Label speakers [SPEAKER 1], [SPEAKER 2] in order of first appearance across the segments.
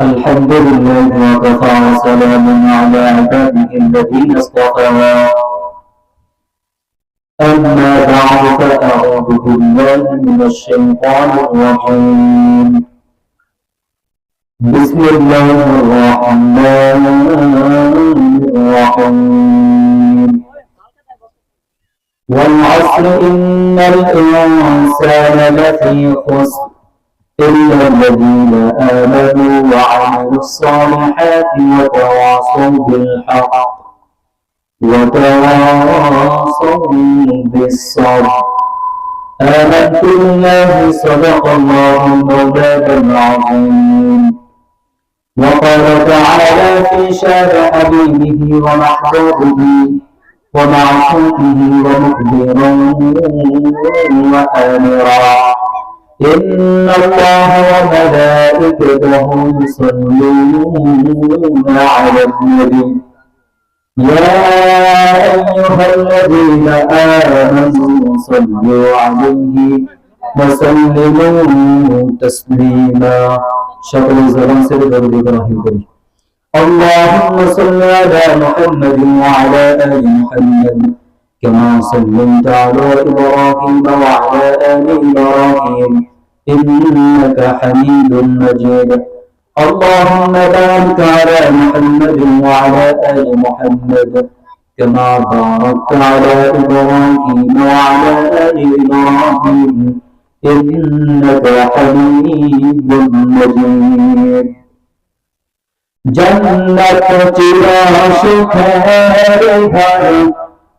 [SPEAKER 1] الحمد لله وكفى وسلام على عباده الذين اصطفى. أما بعد فأعوذ بالله من الشيطان الرجيم. بسم الله الرحمن الرحيم. والعصر إن الإنسان لفي خسر. إلا الذين آمنوا وعملوا الصالحات وتواصوا بالحق. وتواصوا بالصبر. آمنت بالله صدق الله مولانا العظيم. وقال تعالى في شان حبيبه ومحبوبه ومعصومه ومخبرا وآمرا. إن الله وملائكته يصلون على النبي يا أيها الذين آمنوا صلوا عليه وسلموا تسليما. شكر الزمان سيد إبراهيم كريم اللهم صل على محمد وعلى آل محمد كما صليت على إبراهيم وعلى آل إبراهيم. إنك حميد مجيد. اللهم بارك على محمد وعلى آل محمد كما باركت على إبراهيم وعلى آل إبراهيم إنك حميد مجيد. جنة عاشقها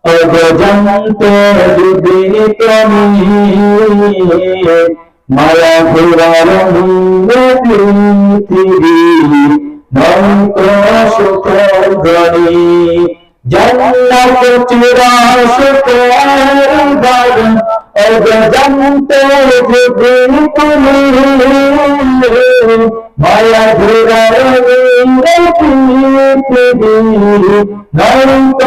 [SPEAKER 1] أبدا تجدي জন্নত চিরা সুখের ঘর অগজন্ত তুমি মায়া পৃথিবী নন্ত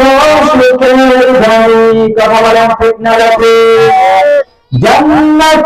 [SPEAKER 1] সুখের ঘরে কথা বলেন ঠিক না রাখে জন্নত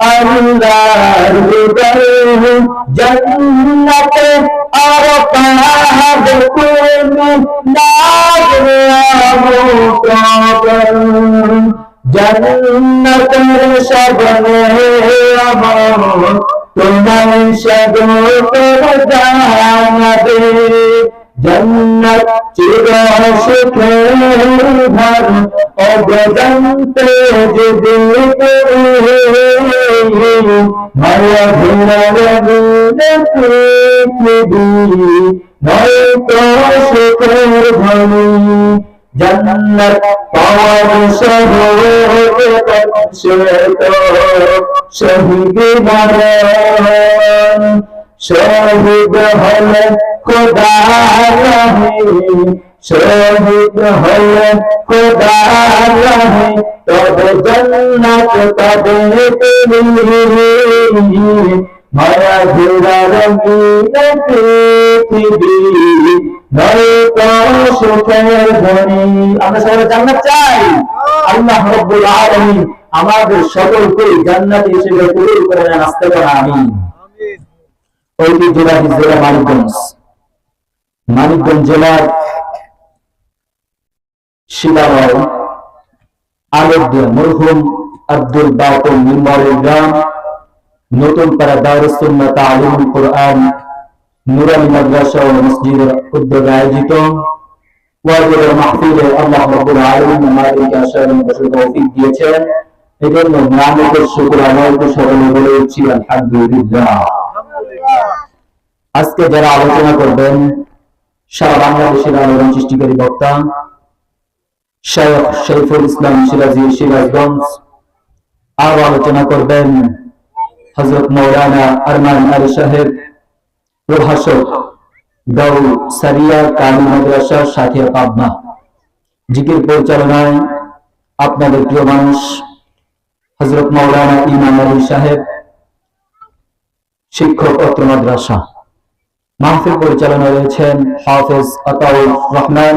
[SPEAKER 1] আল্লাহর হৃদয় জন্নতে আর পাহাড় তুমি জন্নতের সবনে তোমার সগোতর জানাবে জন্নত চির সুখের ঘর অগজন্তে যদি মায়া ধনী জন্নত পাওয়ার সহজ শ্বেত শহীদ মরণ শহীদ হলে খোদা রহে। শহীদ হলে খোদা রহে তবে জন্নত তবে তুমি মায়া ঘোরা রঙিন পৃথিবী। নয়তো সুখের ধনী আমরা সবাই জান্নাত চাই। আল্লাহ রব্বুল আলামিন আমাদের সকলকে জান্নাত হিসেবে কবুল করে নেন আস্তে আমিন। ঐতিহ্যবাহী জেলা মানিকগঞ্জ। মানিকগঞ্জ জেলার শিলালয় আলোদ্য মরহুম, আব্দুল বাকুল মিম্বরের গ্রাম, নতুন পাড়া দারুসুন্নাহ তালিমুল কোরআন, নুরানি মাদ্রাসা ও মসজিদের উদ্যোগে আয়োজিত। আলোচনা করবেন, সারা বাংলাদেশের আলোড়ন সৃষ্টিকারী বক্তা শেখ শরীফুল ইসলাম সিরাজি সিরাজগঞ্জ আরও আলোচনা করবেন হজরত মৌলানা আরমান আলী সাহেব প্রভাষক গৌ সারিয়া কালী মাদ্রাসা, সাথিয়া পাবনা। জিকির পরিচালনায় আপনাদের প্রিয় মানুষ হজরত মৌলানা ইমাম আলী সাহেব, শিক্ষক অত্র মাদ্রাসা। মাহফিল পরিচালনা রয়েছেন হাফেজ আতাউর রহমান।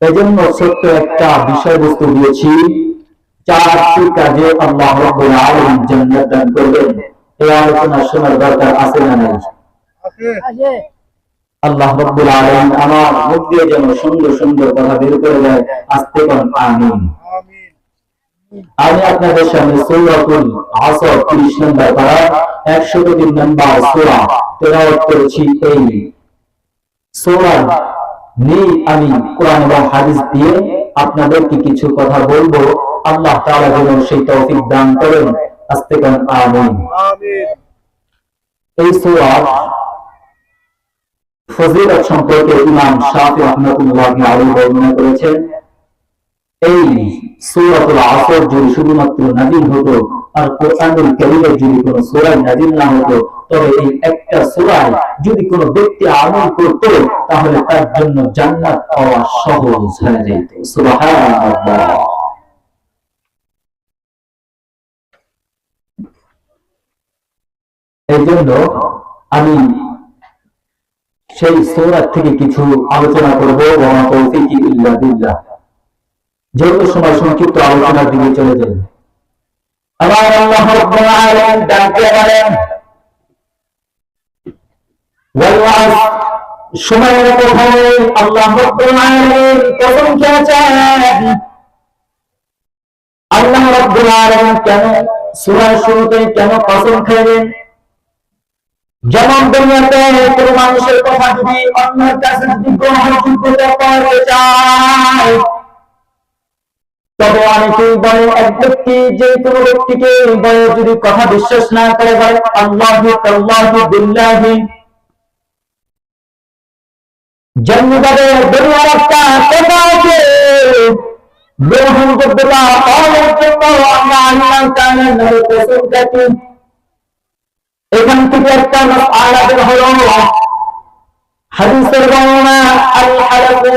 [SPEAKER 1] এজন্য ছোট্ট একটা বিষয়বস্তু দিয়েছি চারটি কাজে আল্লাহ রাব্বুল আলামিন জান্নাত দান করবেন। এই আলোচনা শোনার দরকার আছে না নাই? আল্লাহ রাব্বুল আলামিন আমার মুখ দিয়ে যেন সুন্দর সুন্দর কথা বের করে দেয়। আস্তে কোন আমিন। আমি আপনাদের সামনে সূরাতুল আসর 30 নম্বর পারা 103 নম্বর সূরা তেলাওয়াত করেছি এই সূরা নিয়ে আমি কোরআন এবং হাদিস দিয়ে আপনাদেরকে কিছু কথা বলব। আল্লাহ তাআলা যেন সেই তৌফিক দান করেন। আস্তে কোন আমিন। এই সূরা ফজিলত সম্পর্কে ইমাম শাফি রহমাতুল্লাহ আলাইহি বর্ণনা করেছেন। এই সূরাতুল আসর যদি শুধুমাত্র নাজিল হতো আর কোরআনুল কারীমের যদি সূরা নাজিল না হতো, তবে এই একটা সূরায় যদি ব্যক্তি আমল করত, তাহলে তার জন্য জান্নাত পাওয়া সহজ হয়ে যেত। সুবহানাল্লাহ। আমি সেই সৌরাত থেকে কিছু আলোচনা করব যেহেতু সময় সংক্ষিপ্ত আলোচনার দিকে চলে যাই। আমার আল্লাহ রাব্বুল আলামিন ডাকতে বলেন ওয়াল আস সময়ের কোথায় আল্লাহ রাব্বুল আলামিন কসম খেয়েছেন আল্লাহ রাব্বুল আলামিন কেন সূরার শুরুতে কেন কসম খাইলেন? যেমন দুনিয়াতে কোনো মানুষের কথা যদি অন্যের কাছে যদি গ্রহণযোগ্যতা পাওয়া যায় তবে অনেকেই বলে, এক ব্যক্তি যে কোনো ব্যক্তিকে বলে যদি কথা বিশ্বাস না করে, বলে, আল্লাহ আল্লাহ বিল্লাহি নামে কসম কাটি এখান থেকে একটা আয়াত বের হাদিসের বর্ণনা আল হালাকু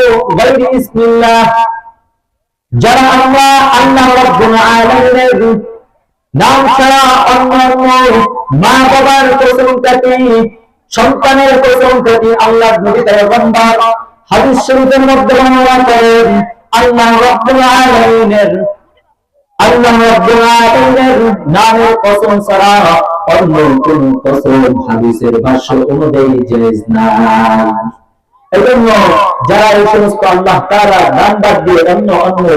[SPEAKER 1] যারা আমরা আল্লাহ রাব্বুল আলামিনের নাম ছাড়া অন্যান্য মা বাবার কসম সন্তানের কসম কাটি আল্লাহ নবী পয়গম্বর হাদিস শরীফের মধ্যে বর্ণনা করেন, আল্লাহ রাব্বুল আলামিনের, আল্লাহ রাব্বুল আলামিনের নামের কসম ছাড়া অন্য কোন কসম হাদিসের ভাষ্য অনুযায়ী জায়েজ নাই। এজন্য যারা এই সমস্ত আল্লাহ তাআলা নাম বাদ দিয়ে অন্য অন্য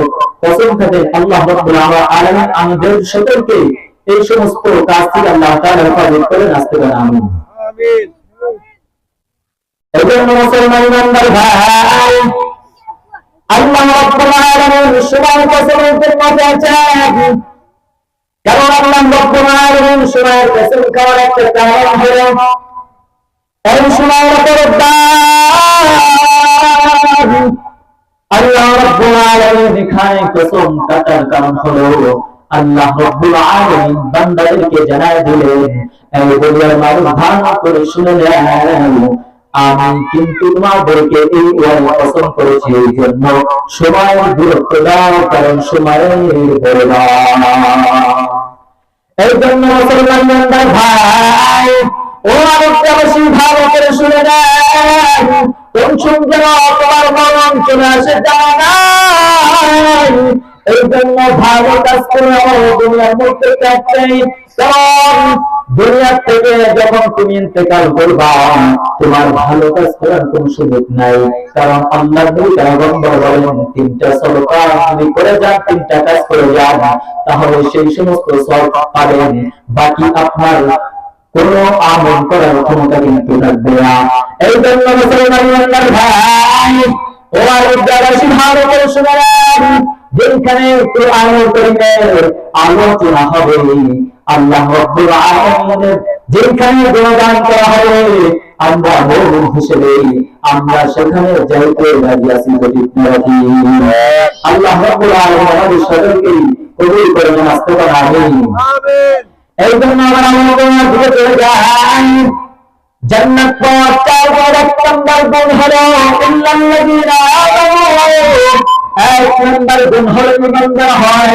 [SPEAKER 1] কসম খেতে আল্লাহ রাব্বুল আলামিন আমাদের সকলকে এই সমস্ত কাজ থেকে আল্লাহ তাআলা হেফাজত করেন আসতে পারেন আমিন।
[SPEAKER 2] আমিন।
[SPEAKER 1] এজন্য মুসলমান ইমানদার ভাই আল্লাহ রাব্বুল আলামিন সবার জন্য চাচ্ছেন কারণ আল্লাহ রাব্বুল আলামিন সবার খাওয়ার একটা কারণ হলো আমি কিন্তু তোমাদেরকে এই পছন্দ করেছি, এই জন্য সময়ের দূরত্ব দাও, কারণ সময়ের বড় এই জন্য ভাই ও ভালো করে শুনে এই জন্য দুনিয়ার থেকে যখন তুমি ইন্তেকাল করবা, তোমার ভালো কাজ করার কোন সুযোগ নাই। কারণ আল্লাহ বলেন তিনটা সদকা যদি করে যান, তিনটা কাজ করে যান, তাহলে সেই সমস্ত সব পাবেন। বাকি আপনার কোন আমল করার ক্ষমতা কিন্তু থাকবে না। এই জন্য মুসলমান ইমানদার ভাই ও আর উদ্যাবাসী ভালো করে শুনে রাখ, যেখানে কোরআনুল কারীমের আলোচনা হবে আল্লাহ রাব্বুল আলামিনের যেখানে গুণগান করা হবে আমরা মুমিন হিসেবে আমরা সেখানে যাইতে রাজি আছি যদি আল্লাহ রাব্বুল আলামিন আমাদের সকলকে কবুল করে নাস্তে করা আমিন। এই জন্য আমরা আমাদের দিকে চলে যাই জান্নাত পাওয়ার চার বড় নম্বর গুণ হলো ইল্লাল্লাযীনা এক নম্বর গুণ হলো ইমানদার হয়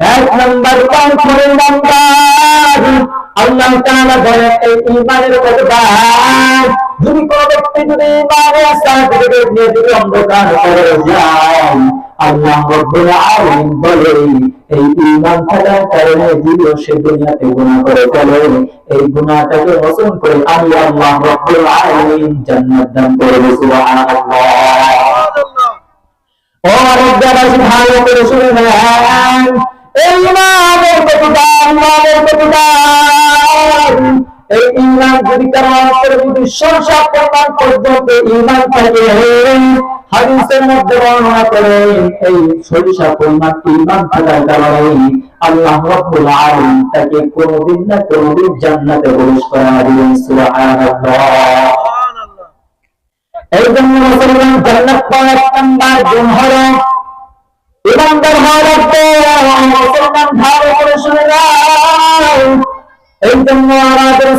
[SPEAKER 1] এক নম্বর কাম করে ইমানদার আল্লাহ তাআলা বলেন, এই ইমানের কথা যদি কোন ব্যক্তি যদি অন্ধকার আল্লাহ এই ঈমান থাকার কারণে যদিও সে দুনিয়াতে গুনাহ করে। ফেলে এই গুনাহটাকে মোচন করে আমি আল্লাহ রব্বুল আলামিন জান্নাত দান করব সুবহানাল্লাহ। ও করে এই ইমানের ইমানের এই ইমান যদি কারও অন্তরে যদি সংসার প্রমাণ পর্যন্ত ইমান থাকে হাদিসের মধ্যে বর্ণনা করে, এই সরিষা পরিমাণ ইমান থাকার কারণে আল্লাহ রাব্বুল আলামিন তাকে কোনদিন না কোনদিন জান্নাতে প্রবেশ করা সুবহানাল্লাহ। এই জন্য মুসলমান জান্নাত পাওয়ার গুণ হলো, ইমানদার হওয়া লাগবে মুসলমান ভালো করে শুনে এই জন্য আমাদের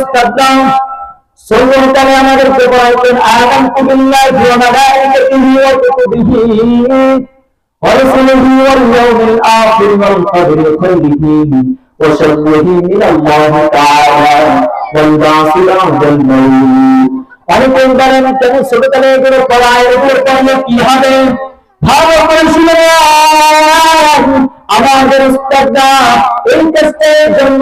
[SPEAKER 1] সর্বকালে আমাদেরকে বলতেন আগাম কুবিল্লাহ বিমালাইকাতিহি ওয়া কুতুবিহি ورسله واليوم الآخر والقدر خيره وشره من الله تعالى والبعث بعد الموت অনেকে বলেন কেন ছোটকালে এগুলো পড়ায় এগুলো পড়লে কি হবে ভালো করে শুনে নেন। আমাদের উস্তাদরা এই টেস্টের জন্য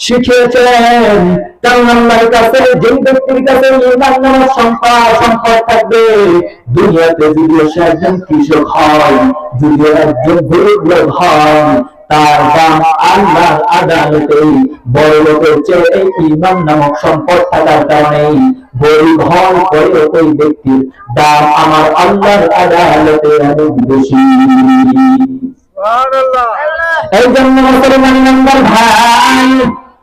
[SPEAKER 1] শিখিয়েছেন কারণ আল্লাহর কাছে যে ব্যক্তির কাছে ইমান নামক সম্পদ সম্পদ থাকবে। দুনিয়াতে যদিও সে একজন কৃষক হয় যদিও একজন গরিব লোক হয় তার দাম আল্লাহর আদালতে বড় লোকের চেয়ে ইমান নামক সম্পদ থাকার কারণে গরিব হওয়ার পরেও ওই ব্যক্তির দাম আমার আল্লাহর আদালতে অনেক বেশি। এই জন্য মুসলমান নম্বর ভাই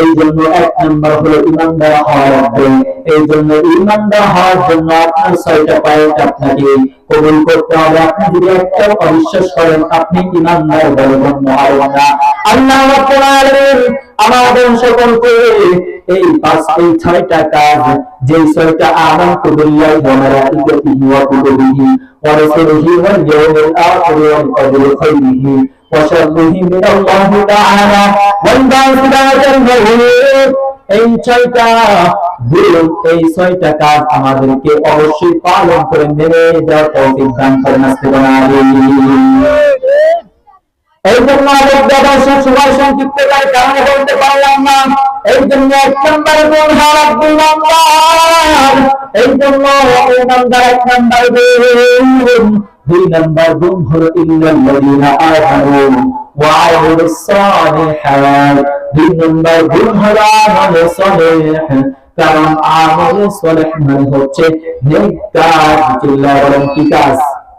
[SPEAKER 1] এই জন্য এক নম্বর হলো ইমানদার হওয়া লাগবে এই জন্য ইমানদার হওয়ার জন্য আপনার ছয়টা পয়েন্ট আপনাকে কবুল করতে হবে। আপনি যদি একটাও অবিশ্বাস করেন, আপনি ইমানদার বলে গণ্য হবেন না। আল্লাহ আমাদের সকলকে এই পাঁচ, এই ছয়টা কাজ যে ছয়টা খাইরিহি। শাররিহি মিন আল্লাহি তাআলা ওয়াল বা'থি বা'দাল এই ছয়টা গুণ এই ছয়টা কাজ আমাদেরকে অবশ্যই পালন করে মেনে যাওয়ার তৌফিক করেন আজকে এই জন্য আমাদের ব্যবসার সময় সংক্ষিপ্ত তার কারণে বলতে পারলাম না এই জন্য এক নম্বর গুণ হারাপ দুই নম্বর এই জন্য এই নম্বর এক নম্বর দুই নম্বর গুণ হলো ইল্লাল্লাযীনা আমানু ওয়া আমিলুস সালিহাত দুই নম্বর গুণ হলো আমল সালিহ কারণ আমল সালিহ মানে হচ্ছে নেক কাজ চিল্লায় বলেন কি কাজ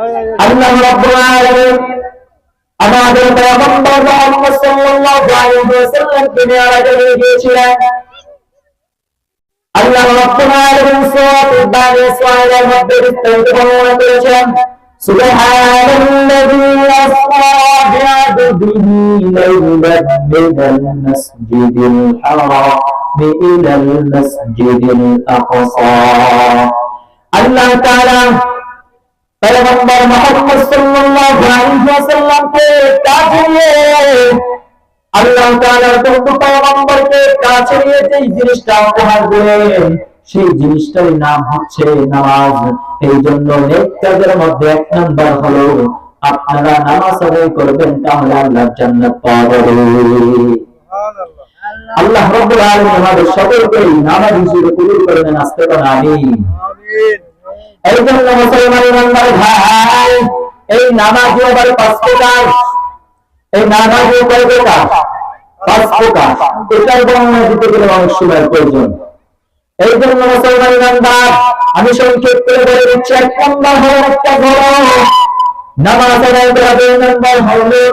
[SPEAKER 1] আল্লাহ রাব্বুল আলামিন আমাদের পয়গম্বর মুহাম্মদ সাল্লাল্লাহু আলাইহি ওয়াসাল্লামকে মেরাজে নিয়ে গিয়েছিলেন আল্লাহ রাব্বুল আলামিন সূরাতুল বানি ইসরাঈলের মধ্যে বিস্তারিত বর্ণনা করেছেন সুবহানাল্লাযী আসরা বি'আবদিহি লাইলান মিনাল মাসজিদিল হারাম ইলাল মাসজিদিল আকসা আল্লাহ তাআলা পয়গম্বর মুহাম্মদ সাল্লাল্লাহু আলাইহি ওয়াসাল্লামকে কাজিয়ে আল্লাহ তাআলার বন্ধু পয়গম্বরকে কাছে নিয়ে যেই জিনিসটা উপহার দিলেন সেই জিনিসটার নাম হচ্ছে নামাজ। এই জন্য নেক মধ্যে এক নাম্বার হলো আপনারা নামাজ আদায় করবেন তাহলে আল্লাহ জান্নাত আল্লাহ রাব্বুল আলামিন আমাদের সকলকে নামাজ হিসেবে কবুল করে নেন আস্তে করে আমিন। এই জন্য মুসলমান ইমানদার ভাই, এই নামাজ আবার পাঁচ প্রকার। এই নামাজ কয় প্রকার? পাঁচ প্রকার। এটার বর্ণনা দিতে গেলে অনেক সময়ের প্রয়োজন। এই জন্য মুসলমান ইমানদার, আমি সংক্ষেপ করে বলে দিচ্ছি, এক নম্বর হলো একটা ঘর। দুই নম্বর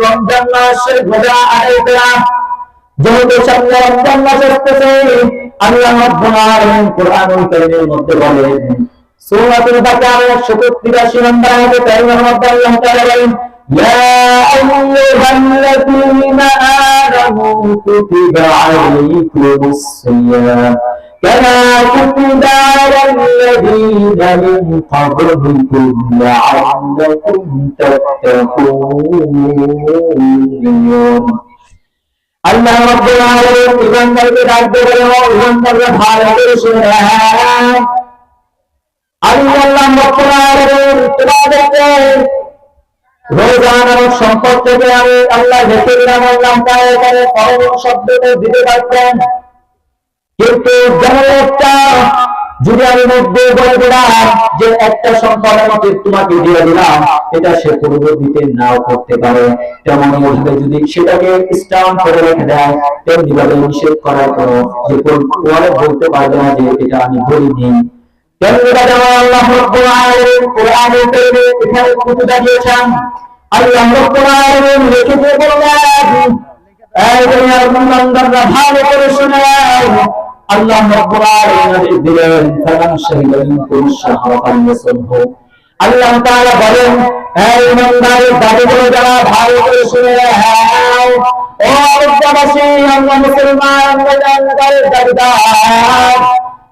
[SPEAKER 1] রমজান মাসের করা। যেহেতু সামনে রমজান মাস আসতেছে রাব্বুল আলামিন কোরআনুল কারীমের মধ্যে সূরাতুল বাকারা 183 নম্বর আয়াতে কারীমের মধ্যে আল্লাহ তাআলা বলেন يا أيها الذين آمنوا كتب عليكم الصيام كما كتب على الذين من قبلكم لعلكم تتقون আল্লাহ রাব্বুল আলামিন ইমানদারকে ডাক দিয়ে বলেন ও ইমানদাররা ভালো করে শুনে নামক সম্পদ থেকে আমি আল্লাহ শব্দটা দিতে পারতেন কিন্তু একটা যদি আমি মধ্যে যে একটা আমাকে তোমাকে দিয়ে দিলাম এটা সে পূর্ব দিতে নাও করতে পারে তেমন ভাবে যদি সেটাকে স্টাম্প করে রেখে দেয় তেমনি ভাবে নিষেধ করার কোনো যে বলতে পারবে না যে এটা আমি বলিনি তেমনি ভাবে আল্লাহ রাব্বুল আলামিন কোরআনে কারীমে এখানে কুতুবা দিয়েছেন আল্লাহ রাব্বুল আলামিন লিখে বললেন এই দুনিয়ার মুসলমানরা ভালো করে শুনে আল্লাহ রাব্বুল আলামিন দিলেন ফামান শাহিদা মিনকুম শাহরা ফালইয়াসুমহু আল্লাহ তাআলা বলেন হে ইমানদারের দাবিগুলো যারা ভালো করে শুনে নাও, ও আরববাসী, আমরা মুসলমান, আমরা ইমানদারের দাবিদার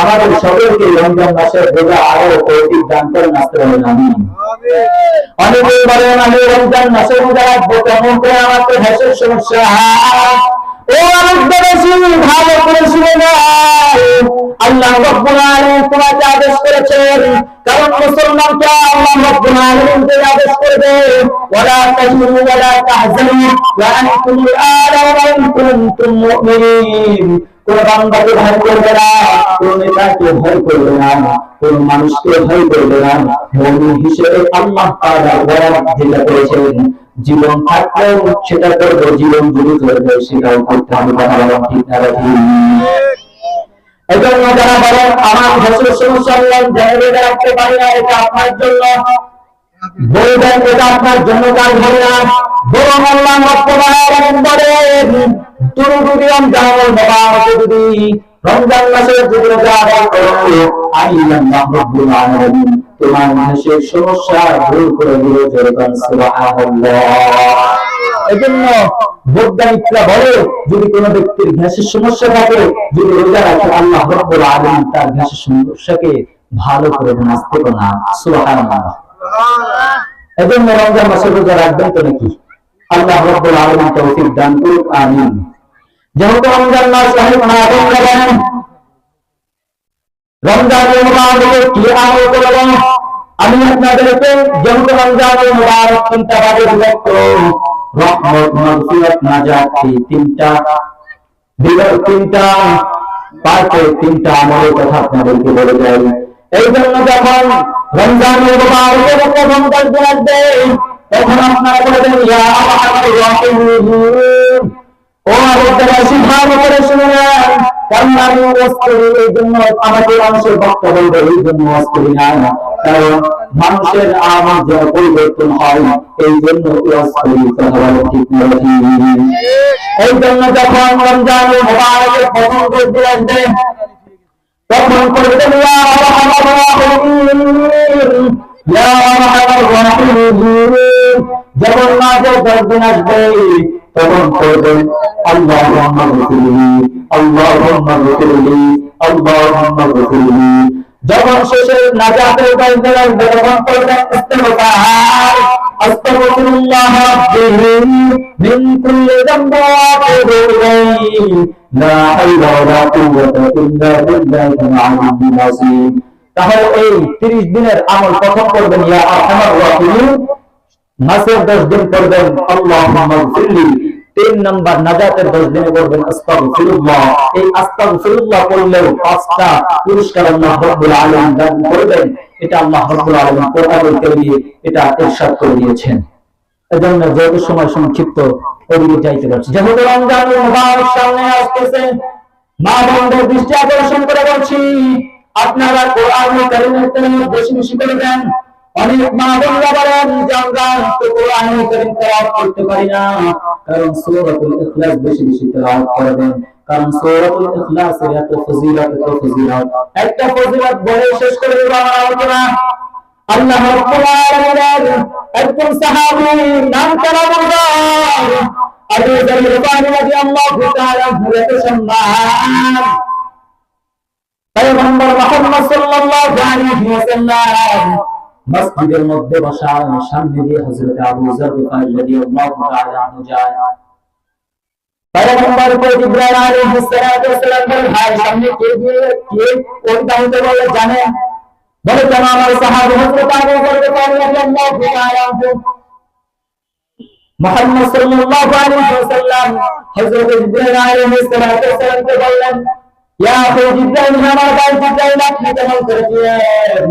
[SPEAKER 1] আমাদের সকলকে রমজান মাসের রোজা আরও তৌফিক দান করেন বলেন আমিন। অনেকে বলেন আমি রমজান মাসে রোজা রাখব কেমন করে? আমার তো হেসের সমস্যা। ও ভালো করে শুনে নাও। আল্লাহ রাব্বুল আলামিন তোমাকে আদেশ করেছেন কারণ মুসলমানকে আল্লাহ রাব্বুল আলামিন যে আদেশ করবে ওয়ালা তাহিনু ওয়ালা তাহজানু ওয়া আনতুমুল আ'লাউনা ইন কুনতুম মুমিনিন। কোন বান্দাকে ভয় করবে না, কোন নেতাকে ভয় করবে না, কোন মানুষকে ভয় করবে না। হিসেবে আল্লাহ তাআলা করেছেন, জীবন থাকলেও সেটা করবে, জীবন যদি সেটাও করতে কথা বলা ঠিক না এজন্য যারা বলেন, আমার রাখতে পারি না এটা আপনার জন্য বলবেন এটা আপনার জন্য কাজ হবে না বরং আল্লাহ রাব্বুল আলামিন বলেন তুমি যদি রমজান মোবারক যদি রমজান মাসে যদি রোজা আদায় আমি আল্লাহ রাব্বুল আলামিন তোমার মানুষের সমস্যা দূর করে সুবহানাল্লাহ। এজন্য বৈজ্ঞানিকরা বলে, যদি কোনো ব্যক্তির গ্যাসের সমস্যা থাকে, যদি রোজা রাখে, আল্লাহ রব্বুল আলামিন তার গ্যাসের সমস্যাকে ভালো করে দেন আসতে না, সুবহানাল্লাহ। এজন্য রমজান মাসে রোজা রাখবেন তো নাকি। আল্লাহ রব্বুল আলামিন তৌফিক দান করুক, আমিন। যেহেতু রমজান মাস সাহেব আদম বলেন রমজানের মুবারকে কি আমল করব? আমি আপনাদেরকে যেহেতু রমজানের মুবারক তিনটা ভাগে বিভক্ত, রহমত, মাগফিরাত, নাজাত এই তিনটা বিগত তিনটা পার্টে তিনটা আমলের কথা আপনাদেরকে বলে যাই। এই জন্য যখন রমজানের প্রথম দশ দিন। আসবে তখন আপনারা বলবেন ইয়া ও আরেকবাসী ভালো করে শুনে নেন কারণ আমি এই জন্য আমাকে মানুষের বক্তব্য এই জন্য ওয়াজ না কারণ মানুষের আমার যেন পরিবর্তন হয়, এই জন্য ওয়াজ করি ঠিক না এই জন্য যখন রমজান মোবারকের প্রথম আসবে তখন রাহিমিন যখন মাঝে দশ দিন আসবে তখন করবেন আল্লাহুম্মা যখন শেষে নাজাতের বাইরে তখন করবেন ইস্তেগফার। মিন কুল্লি যামবি ওয়া আতুবু ইলাইহি লা হাওলা ওয়া লা কুওয়াতা ইল্লা বিল্লাহিল আলিয়্যিল আযীম তাহলে এই 30 দিনের আমল প্রথম করবেন ইয়া আরহামার রাহিমিন? মাসের 10 দিন করবেন, আল্লাহুম্মা গফিরলি। তিন নাম্বার নাজাতের 10 দিনে করবেন আস্তাগফিরুল্লাহ। এই আস্তাগফিরুল্লাহ পড়লেও পাঁচটা পুরস্কার আল্লাহ রাব্বুল আলামিন দান করবেন। এটা আল্লাহ রাব্বুল আলামিন কোরআনুল কারীমে এটা ইরশাদ করে দিয়েছেন। এজন্য যত সময় সংক্ষিপ্ত ওদিকে যাইতে পারছি। যেহেতু রমজানুল মুবারক সামনে আসতেছে, মা বোনদের দৃষ্টি আকর্ষণ করে বলছি, আপনারা কোরআনুল কারীমের তেলাওয়াত বেশি বেশি করে দেন। অনেক মা বোনরা বলেন যে আমরা তো কোরআনুল কারীম তেলাওয়াত করতে পারি না, কারণ সূরাতুল ইখলাস বেশি বেশি তেলাওয়াত করবেন কারণ সূরাতুল ইখলাসের এত ফজিলত এত ফজিলত। একটা ফজিলত বলে শেষ করে দেব আমার আলোচনা। আল্লাহ রাব্বুল আলামিনের একজন সাহাবী নাম তারা বলবার আবু যার গফারি রাদিয়াল্লাহু তাআলা ভুলেতে সম্মান। পয়গম্বর মুহাম্মদ সাল্লাল্লাহু আলাইহি ওয়াসাল্লাম মসজিদের মধ্যে বসা সামনে দিয়ে হযরত আবু যার রাদিয়াল্লাহু তাআলা যায়। পয়গম্বর কো জিবরাইল আলাইহিস সালাতু ওয়াসালাম বলেন ভাই সামনে কে দিয়ে কে কোন দাউতে বলে জানেন বলে কেন আমার সাহাবী হযরত আবু বকর রাদিয়াল্লাহু তাআলা আনহু মুহাম্মদ সাল্লাল্লাহু আলাইহি ওয়াসাল্লাম হযরত জিবরাইল আলাইহিস সালাতু ওয়াসালামকে বললেন ইয়া আবু জিবরাইল আমার ভাই জিবরাইল আপনি কেমন করেছেন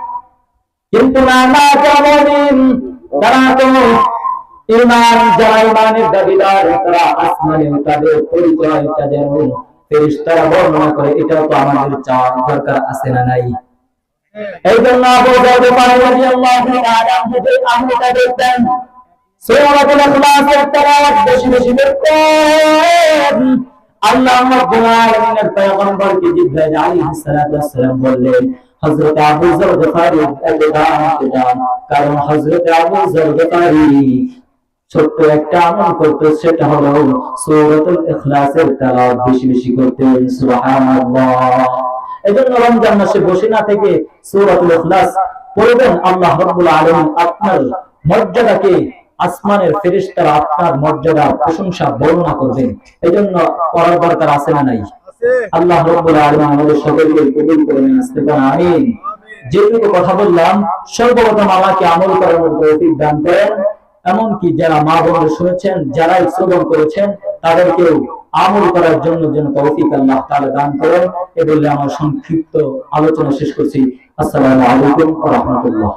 [SPEAKER 1] কিন্তু তারা তো ইমান যারা ইমানের দাবিদার, তারা আসমানে তাদের পরিচয় যেমন ফেরেশতারা বর্ণনা করে, এটাও তো আমাদের চাওয়ার দরকার আছে না নাই? এই জন্য আল্লাহ বললেন হযরত আবু যর গফারি দাম কারণ হযরত আবু যর ছোট্ট একটা আমল করতো, সেটা হলো সূরাতুল ইখলাসের তেলাওয়াত বেশি বেশি করতেন, সুবহানাল্লাহ। এজন্য রমজান মাসে বসে না থেকে সূরাতুল ইখলাস পড়বেন আল্লাহ রাব্বুল আলামিন আপনার মর্যাদাকে আসমানের ফেরেশতারা আপনার মর্যাদা, প্রশংসা, বর্ণনা করবেন। এজন্য পড়ার দরকার আছে না নাই? আল্লাহ রাব্বুল আলামিন আমাদের সকলকে কবুল করে নিন আস্তে আমিন। যেটুকু কথা বললাম সর্বপ্রথম আমাকে আমল করার তৌফিক দান করেন। এমনকি যারা মা বোনরা শুনেছেন যারা শ্রবণ করেছেন তাদেরকেও আমল করার জন্য যেন তৌফিক আল্লাহ তাআলা দান করেন। এ বলে আমার সংক্ষিপ্ত আলোচনা শেষ করছি। আসসালামু আলাইকুম ওয়া রাহমাতুল্লাহ।